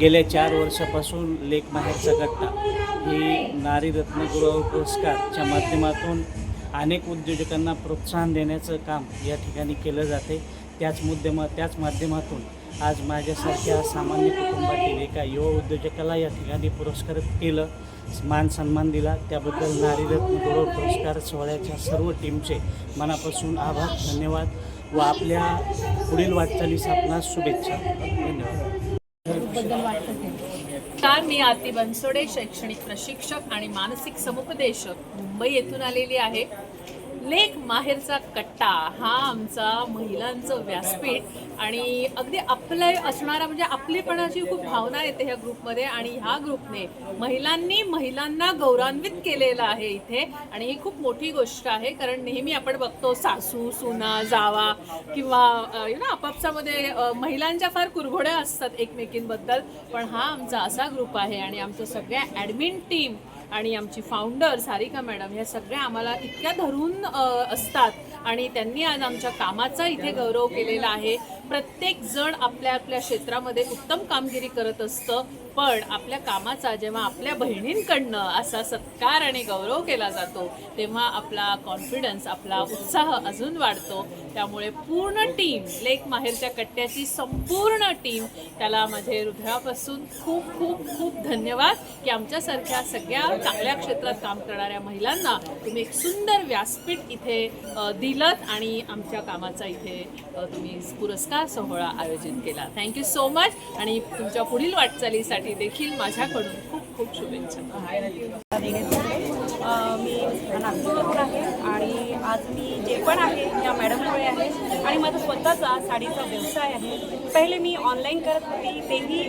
गेल्या चार वर्षापासून लेख बाहेरचा कट्टा ही नारी रत्नगुरव पुरस्कारच्या माध्यमातून अनेक उद्योजकांना प्रोत्साहन देण्याचं काम या ठिकाणी केलं जाते. त्याच मुद्देमा त्याच माध्यमातून आज माझ्यासारख्या सामान्य कुटुंबातील एका युवा उद्योजकाला या ठिकाणी पुरस्कृत केलं मान सन्मान दिला. त्याबद्दल नारीरत्न गौरव पुरस्कार सोहळ्याच्या सर्व टीमचे मनापासून आभार धन्यवाद व आपल्या पुढील वाटचालीस आपणास शुभेच्छा. धन्यवाद. नमस्कार मी आरती बनसोडे शैक्षणिक प्रशिक्षक आणि मानसिक समुपदेशक मुंबई येथून आलेली आहे. लेख माहेरचा कट्टा हा आमचा महिलांचं व्यासपीठ आणि अगदी आपलं असणारा म्हणजे आपलीपणाची खूप भावना येते ह्या ग्रुपमध्ये आणि ह्या ग्रुपने महिलांनी महिलांना गौरवान्वित केलेलं आहे इथे आणि ही खूप मोठी गोष्ट आहे कारण नेहमी आपण बघतो सासू सुना जावा किंवा यु नो आपापसामध्ये महिलांच्या फार कुरघोड्या असतात एकमेकींबद्दल. पण हा आमचा असा ग्रुप आहे आणि आमचं सगळ्या ॲडमिन टीम आणि आमची फाउंडर सारिका मॅडम ह्या सगळ्या आम्हाला इतक्या धरून असतात. आणि त्यांनी आज आमच्या कामाचा इथे गौरव केलेला आहे. प्रत्येक जण आपल्या आपल्या क्षेत्रामध्ये उत्तम कामगिरी करत असतं. पण आपल्या कामाचा जेव्हा आपल्या बहिणींकडनं असा सत्कार आणि गौरव केला जातो तेव्हा आपला कॉन्फिडन्स आपला उत्साह अजून वाढतो. त्यामुळे पूर्ण टीम लेक माहेरच्या कट्ट्याची संपूर्ण टीम त्याला माझे हृदयापासून खूप खूप खूप धन्यवाद की आमच्यासारख्या सगळ्या चांगल्या क्षेत्रात काम करणाऱ्या महिलांना तुम्ही एक सुंदर व्यासपीठ इथे दिलं आणि आमच्या कामाचा इथे तुम्ही पुरस्कार सोहळा आयोजित केला. थँक्यू सो मच आणि तुमच्या पुढील वाटचालीसाठी देखील माझ्याकडून खूप खूप शुभेच्छा मी नागपूरमधून आहे आणि आज मी जे पण आहे या मॅडममुळे आहे आणि माझा स्वतःचा साडीचा व्यवसाय आहे. पहिले मी ऑनलाईन करत होती तेही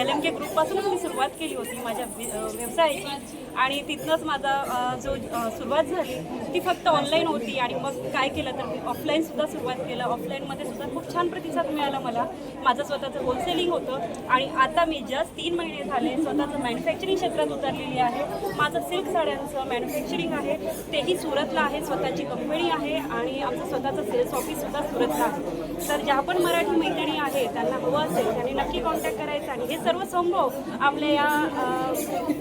एल एम के ग्रुपपासूनच मी सुरुवात केली होती माझ्या व्यवसायाची. आणि तिथनंच माझा जो सुरुवात झाली ती फक्त ऑनलाईन होती आणि मग काय केलं तर मी ऑफलाईनसुद्धा सुरुवात केलं. ऑफलाईनमध्ये सुद्धा खूप छान प्रतिसाद मिळाला मला. माझं स्वतःचं होलसेलिंग होतं आणि आता मी जस्ट तीन महिने झाले स्वतःचं मॅन्युफॅक्चरिंग क्षेत्रात उतरलेली आहे. माझं सिल्क साड्यांचं मॅन्युफॅक्चरिंग आहे तेही सुरतला आहे स्वतःची कंपनी आहे आणि आमचं स्वतःचं सेल्स ऑफिससुद्धा सुरतला आहे. तर ज्या पण मराठी मैत्रिणी आहेत त्यांना हवं असेल त्यांनी नक्की कॉन्टॅक्ट करायचं आणि हे सर्व संभव आपल्या या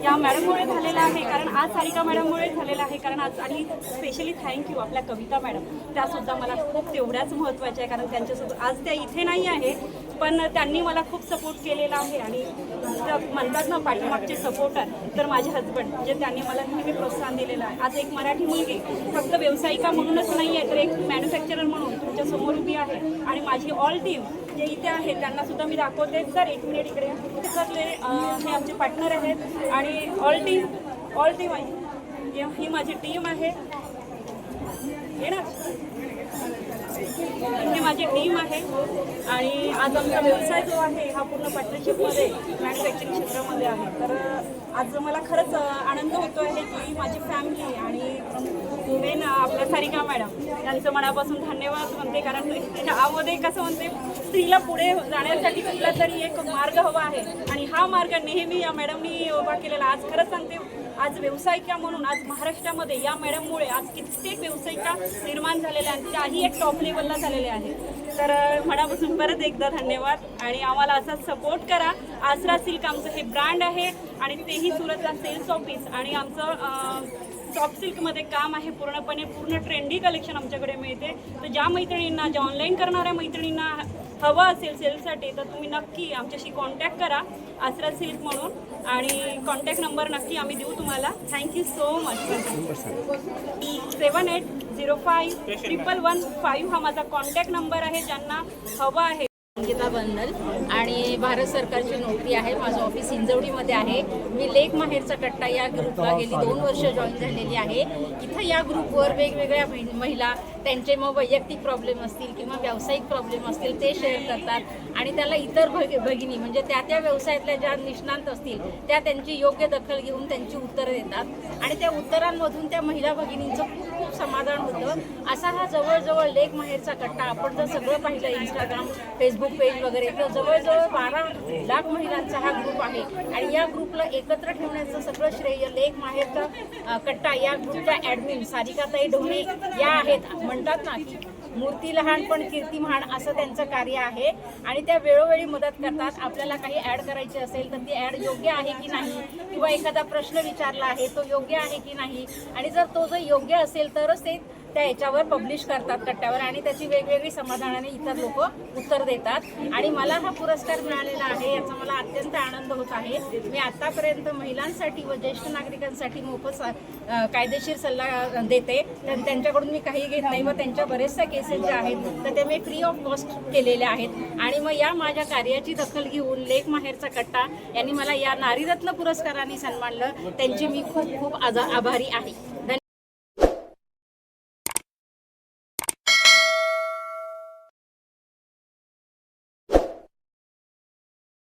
या मॅडममुळे झालेलं आहे. कारण आज सारिका मॅडममुळे झालेलं आहे. कारण आज आणि स्पेशली थँक्यू आपल्या कविता मॅडम त्यासुद्धा मला खूप तेवढ्याच महत्त्वाच्या आहे कारण त्यांच्यासोबत आज त्या इथे नाही आहे. पण त्यांनी मला खूप सपोर्ट केलेला आहे आणि म्हणतात ना पाठीमागचे सपोर्टर तर माझे हजबंड म्हणजे त्यांनी मला नेहमी प्रोत्साहन दिलेलं आहे. आज एक मराठी मुलगी फक्त व्यावसायिका म्हणूनच नाही आहे तर एक मॅन्युफॅक्चरर म्हणून तुमच्यासमोर उभी आहे. आणि माझी ऑल टीम जे इथे आहे त्यांना सुद्धा मी दाखवते. सर एक मिनिट इकडे त्याच्यातले हे आमचे पार्टनर आहेत. आणि ऑल टीम ऑल टीम आहे. ही माझी टीम आहे. हे ना? माझी टीम आहे. आणि आज आमचा व्यवसाय जो आहे हा पूर्ण पार्टनरशिपमध्ये मॅन्युफॅक्चरिंग क्षेत्रामध्ये आहे. तर आज मला खरंच आनंद होतो आहे की माझी फॅमिली आणि मेन आपल्या सारिका मॅडम यांचं मनापासून धन्यवाद म्हणते. कारण यामध्ये कसं म्हणते स्त्रीला पुढे जाण्यासाठी कुठला तरी एक मार्ग हवा आहे. आणि हा मार्ग नेहमी या मॅडमनी उभा केलेला. आज खरंच सांगते आज व्यावसायिका म्हणून आज महाराष्ट्रामध्ये या मॅडममुळे आज कित्येक व्यावसायिका निर्माण झालेल्या आहेत त्याही एक टॉप लेवलला झालेले आहे तर मनापासून परत एकदा धन्यवाद आणि आम्हाला असा सपोर्ट करा. आसरा सिल्क आमचं हे ब्रँड आहे आणि तेही सुरतला सेल्स ऑफिस आणि आमचं सॉफ्ट सिल्कमध्ये काम आहे पूर्णपणे पूर्ण ट्रेंडी कलेक्शन आमच्याकडे मिळते. तर ज्या मैत्रिणींना ज्या ऑनलाईन करणाऱ्या मैत्रिणींना हवं असेल सेलसाठी तर तुम्ही नक्की आमच्याशी कॉन्टॅक्ट करा आसरा सिल्क म्हणून. आणि कॉन्टॅक्ट नंबर नक्की आम्ही देऊ तुम्हाला. Thank you so much seven eight zero five triple one five हा माझा कॉन्टॅक्ट नंबर आहे ज्यांना हवं आहे. अंकिता बंदल आणि भारत सरकारची नोकरी आहे. माझं ऑफिस हिंजवडीमध्ये आहे. मी लेख माहेरचा कट्टा या ग्रुपला गेली. दोन वर्ष जॉईन झालेली आहे. इथं या ग्रुपवर वेगवेगळ्या महिला त्यांचे मग वैयक्तिक प्रॉब्लेम असतील किंवा व्यावसायिक प्रॉब्लेम असतील ते शेअर करतात. आणि त्याला इतर भग भगिनी म्हणजे त्या त्या व्यवसायातल्या ज्या निष्णांत असतील त्या त्यांची योग्य दखल घेऊन त्यांची उत्तरं देतात. आणि त्या उत्तरांमधून त्या महिला भगिनींचं खूप खूप समाधान होतं. असा हा जवळजवळ लेख माहेरचा कट्टा. आपण जर सगळं पाहिलं इंस्टाग्राम फेसबुक पेज वगैरे तर जवळजवळ बारा लाख महिलांचा हा ग्रुप आहे. आणि या ग्रुपला एकत्र ठेवण्याचं सगळं श्रेय लेख माहेरचा कट्टा या ग्रुपच्या ॲडमिन सारिकाताई ढोणे या आहेत. म्हणतात ना की मूर्ती लहान पण कीर्ती महान असं त्यांचं कार्य आहे. आणि त्या वेळोवेळी मदत करतात. आपल्याला काही ॲड करायची असेल तर ती ॲड योग्य आहे की नाही? किंवा एखादा प्रश्न विचारला आहे तो योग्य आहे की नाही? आणि जर तो जर योग्य असेल तरच ते त्या याच्यावर पब्लिश करतात कट्ट्यावर आणि त्याची वेगवेगळी समाधानाने इतर लोक उत्तर देतात. आणि मला हा पुरस्कार मिळालेला आहे याचा मला अत्यंत आनंद होत आहे. मी आतापर्यंत महिलांसाठी व ज्येष्ठ नागरिकांसाठी मोफत कायदेशीर सल्ला देते. तर त्यांच्याकडून मी काही घेत नाही व त्यांच्या बरेचशा केसेस ज्या आहेत तर ते मी फ्री ऑफ कॉस्ट केलेल्या आहेत. आणि मग या माझ्या कार्याची दखल घेऊन लेख माहेरचा कट्टा यांनी मला या नारीरत्न पुरस्काराने सन्मानलं. त्यांची मी खूप खूप आजा- आभारी आहे.